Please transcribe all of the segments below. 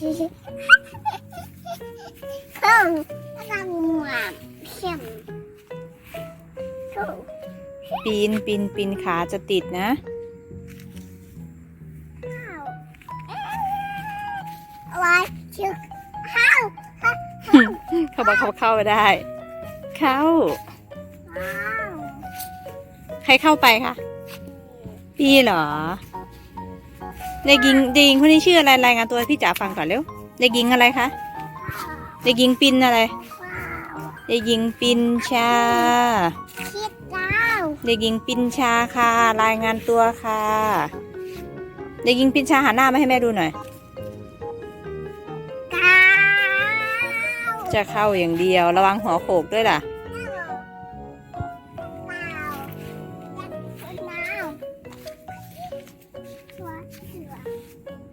ชิวเข้าตั้งหวานเข้มเข้าปีนปีนปีนขาจะติดนะเข้าอะไรชิวเข้าเข้าเขาบอกเขาเข้าได้ เข้าว้าวใครเข้าไปคะพี่เหรอ เด็กหญิงเด็กหญิงคนนี้ชื่ออะไรรายงานตัวให้พี่จ๋าฟังก่อนเร็วเด็กหญิงอะไรคะเด็กหญิงปินอะไรว้าวเด็กหญิงปินชา คิดดาวเด็กหญิงปินชาค่ะ รายงานตัวค่ะ เด็กหญิงปินชาหันหน้ามาให้แม่ดูหน่อยดาวจะเข้าอย่างเดียวระวังหัวโขกด้วยล่ะ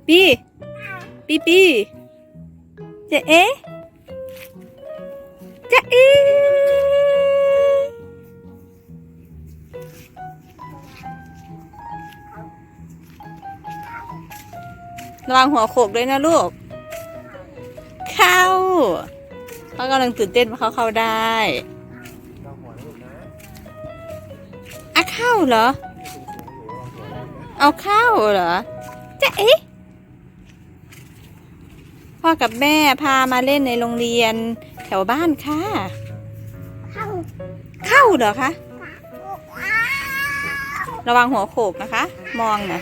ปี้ปีปีเจะเอ๊ะเจะเอ๊ะระวังหัวโขกด้วยนะลูก เข้า เขากำลังตื่นเต้นว่าเขาเข้าได้เราหัวนะลูกนะอะเข้าเหรอ เอาเข้าเหรอเจะเอ๊ะ พ่อกับแม่พามาเล่นในโรงเรียนแถวบ้านค่ะ เข้าเข้าเหรอคะว้าวระวังหัวโขกนะคะ มองนะ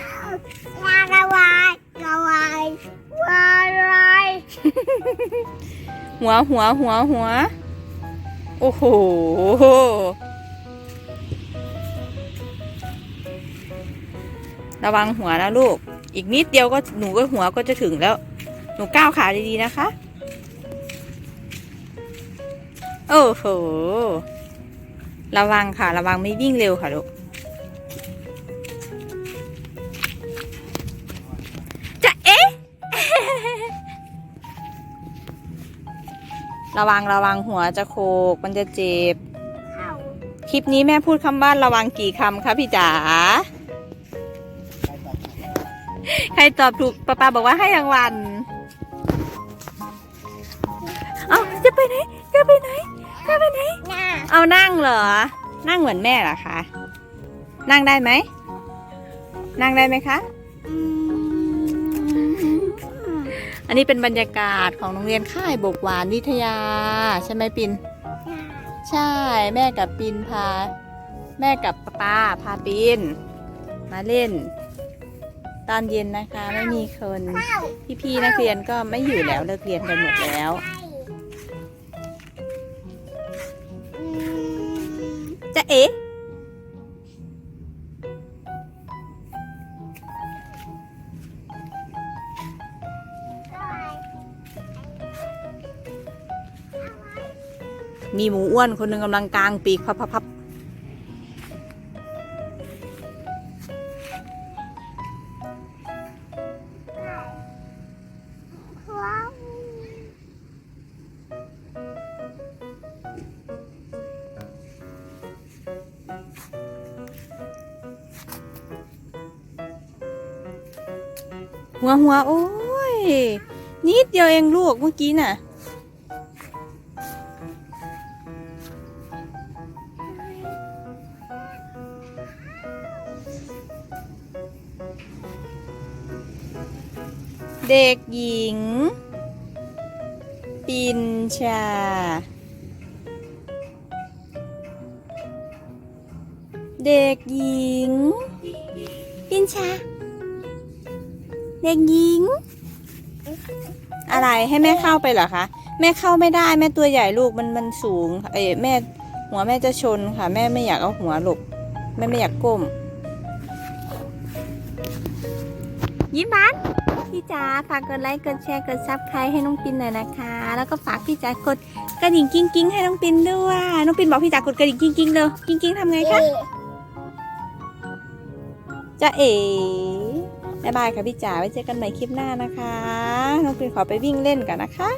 ลาละวายละวายวายหัวหัวหัวหัว โอ้โห ระวังหัวนะลูก อีกนิดเดียวก็หนูก็หัวก็จะถึงแล้ว หนูก้าวขาดีๆนะคะ โอ้โห ระวังค่ะ ระวังไม่วิ่งเร็วค่ะลูกจะเอ๊ะ ระวังระวังหัวจะโคกมันจะเจ็บ คลิปนี้แม่พูดคำบ้านระวังกี่คำคะพี่จ๋าใครตอบถูกป้าปาบอกว่าให้รางวัล จะไปไหนจะไปไหนจะไปไหนหน้าเอานั่งเหรอ นั่งเหมือนแม่เหรอคะ นั่งได้ไหม นั่งได้ไหมคะ อืมอันนี้เป็นบรรยากาศของโรงเรียนค่ายบกหวานวิทยา ใช่ไหมปินใช่แม่กับปินพา แม่กับป้าพาปิน มาเล่น ตอนเย็นนะคะไม่มีคน เข้าพี่ๆนักเรียนก็ไม่อยู่แล้วเลิกเรียนกันหมดแล้วอื จะเอ๋มีหมูอ้วนคนหนึ่งกำลังกลางปีกพับ หัวหัวโอ้ย นิดเดียวเองลูกเมื่อกี้น่ะ เด็กหญิง ปินชาเด็กหญิง ปินชา เด็กหญิง อะไรให้แม่เข้าไปเหรอคะแม่เข้าไม่ได้แม่ตัวใหญ่ลูกมันมันสูงเอ้ยแม่หัวแม่จะชนค่ะ แม่ไม่อยากเอาหัวหลบแม่ไม่อยากก้ม ยิ้มหวานพี่จ๋าฝากกดไลค์กดแชร์กดซับใครให้น้องปินหน่อยนะคะ แล้วก็ฝากพี่จ๋ากดกระดิ่งกิ้งกิ้งให้น้องปินด้วยน้องปินบอกพี่จ๋ากดกระดิ่งกิ้งกิ้งเลยกิ้งกิ้งทำไงคะจะเอ๋ บายบายค่ะพี่จ๋าไว้เจอกันใหม่คลิปหน้านะคะ น้องปินขอไปวิ่งเล่นกันนะคะ